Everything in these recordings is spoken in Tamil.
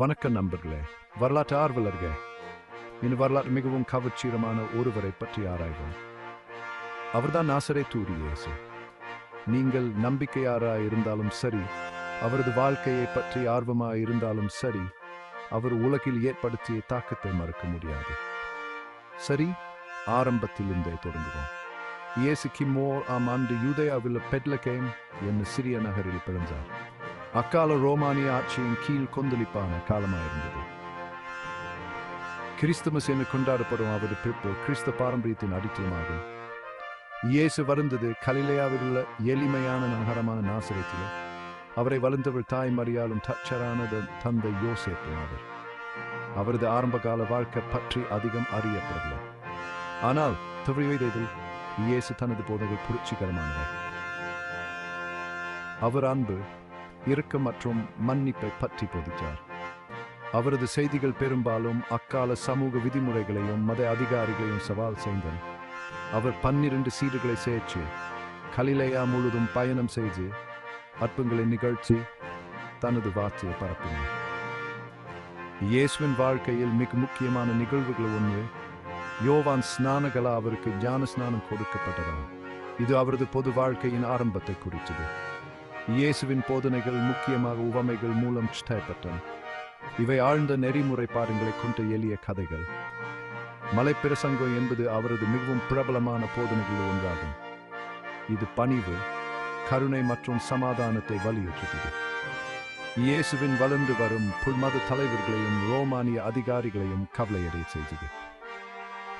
வணக்கம் நண்பர்களே வரலாற்று ஆர்வலர்களே. இந்த வரலாற்று மிகவும் கவர்ச்சீரமான ஒருவரை பற்றி ஆராய்வோம். அவர்தான் நாசரே தூரி இயேசு. நீங்கள் நம்பிக்கையாரா இருந்தாலும் சரி அவரது வாழ்க்கையை பற்றி ஆர்வமாய் இருந்தாலும் சரி அவர் உலகில் ஏற்படுத்திய தாக்கத்தை மறக்க முடியாது. சரி ஆரம்பத்திலிருந்தே தொடங்குவோம். இயேசு கிம்மோர் ஆம் ஆண்டு யூதயாவில் பெட்லகேம் என்ன சிறிய நகரில் பிறந்தார். அக்கால ரோமானிய ஆட்சியின் கீழ் கொந்தளிப்பான காலமாக இருந்தது கிறிஸ்துமஸ் என்று கொண்டாடப்படும் அவரது பிறப்பு கிறிஸ்த பாரம்பரியத்தின் அடித்தளமாகும். இயேசு வருந்தது கலிலையாவில் உள்ள எளிமையான நகரமான நாசரத்தில். அவரை வளர்ந்தவர் தாய் மறியாலும் தச்சரான தந்தை யோசேப்பு அவர் அவரது ஆரம்பகால வாழ்க்கை பற்றி அதிகம் அறியப்படவில்லை. ஆனால் துறைவதில் இயேசு தனது போதைகள் புரட்சிகரமானவர் அவர் அன்பு இரக்கம் மற்றும் மன்னிப்பை பற்றி போதித்தார். அவரது செய்திகள் பெரும்பாலும் அக்கால சமூக விதிமுறைகளையும் மத அதிகாரிகளையும் சவால் செய்தன. அவர் பன்னிரண்டு சீடுகளை சேர்த்து கலிலையா முழுதும் பயணம் செய்து அற்புதங்களை நிகழ்ச்சி தனது வார்த்தையை பரப்பினார். இயேசுவின் வாழ்க்கையில் மிக முக்கியமான நிகழ்வுகள் ஒன்று யோவான் ஸ்நானகலா அவருக்கு ஞான ஸ்நானம் கொடுக்கப்பட்டதாம் இது அவரது பொது வாழ்க்கையின் ஆரம்பத்தை குறித்தது. இயேசுவின் போதனைகள் முக்கியமாக உவமைகள் மூலம் சிட்டப்பட்டன இவை ஆழ்ந்த நெறிமுறை பாடங்களை கொண்ட எளிய கதைகள். மலைப்பிரசங்கம் என்பது அவரது மிகவும் பிரபலமான போதனைகளில் ஒன்றாகும். இது பணிவு கருணை மற்றும் சமாதானத்தை வலியுறுத்துகிறது. இயேசுவின் வளர்ந்து வரும் புல்மத தலைவர்களையும் ரோமானிய அதிகாரிகளையும் கவலையடைய செய்தது.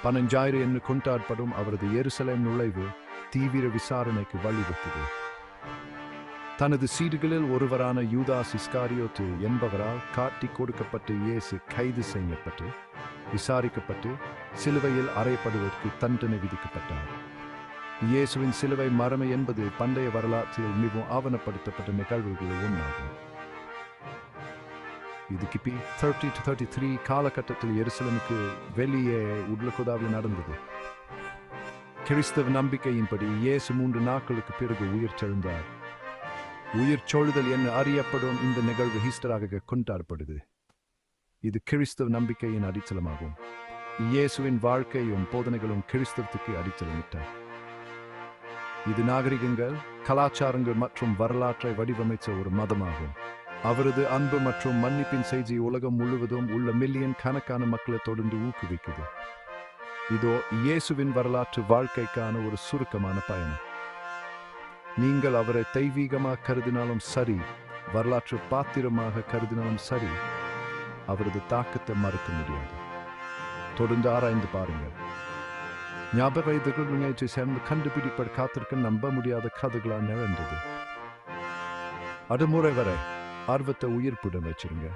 பனஞ்சாயிரம் என்று கொண்டாடப்படும் அவரது எருசலேம் நுழைவு தீவிர விசாரணைக்கு வழிவகுத்தது. தனது சீடுகளில் ஒருவரான யூதா சிஸ்காரியோத்து என்பவரால் காட்டி கொடுக்கப்பட்டு இயேசு கைது செய்யப்பட்டு விசாரிக்கப்பட்டு சிலுவையில் அறையப்படுவதற்கு தண்டனை விதிக்கப்பட்டார். இயேசுவின் சிலுவை மரமை என்பது பண்டைய வரலாற்றில் மிகவும் ஆவணப்படுத்தப்பட்ட நிகழ்வுகளில் ஒன்றாகும். இது கிபி தேர்ட்டி டு தேர்ட்டி த்ரீ காலகட்டத்தில் எருசலமுக்கு வெளியே உட்லகுதாவில் நடந்தது. கிறிஸ்தவ நம்பிக்கையின்படி இயேசு மூன்று நாட்களுக்கு பிறகு உயிர் தெழுந்தார். உயிர் சொழுதல் என அறியப்படும் இந்த நிகழ்வு ஹீஸ்டராக கொண்டாடப்படுது. இது கிறிஸ்தவ நம்பிக்கையின் அடித்தளமாகும். இயேசுவின் வாழ்க்கையும் போதனைகளும் கிறிஸ்தவத்துக்கு அடித்தளமிட்டார் இது நாகரிகங்கள் கலாச்சாரங்கள் மற்றும் வரலாற்றை வடிவமைத்த ஒரு மதமாகும். அவரது அன்பு மற்றும் மன்னிப்பின் செய்தி உலகம் முழுவதும் உள்ள மில்லியன் கணக்கான மக்களை தொடர்ந்து ஊக்குவிக்குது. இதோ இயேசுவின் வரலாற்று வாழ்க்கைக்கான ஒரு சுருக்கமான பயணம். நீங்கள் அவரை தெய்வீகமாக கருதினாலும் சரி வரலாற்று பாத்திரமாக கருதினாலும் சரி அவரது தாக்கத்தை மறுக்க முடியாது. தொடர்ந்து ஆராய்ந்து பாருங்கள். ஞாபக வைத்துகள் சேர்ந்து கண்டுபிடிப்பட காத்திருக்க நம்ப முடியாத கதைகளாக அது அடுமுறை வரை ஆர்வத்தை உயிர்ப்புடன் வச்சிருங்க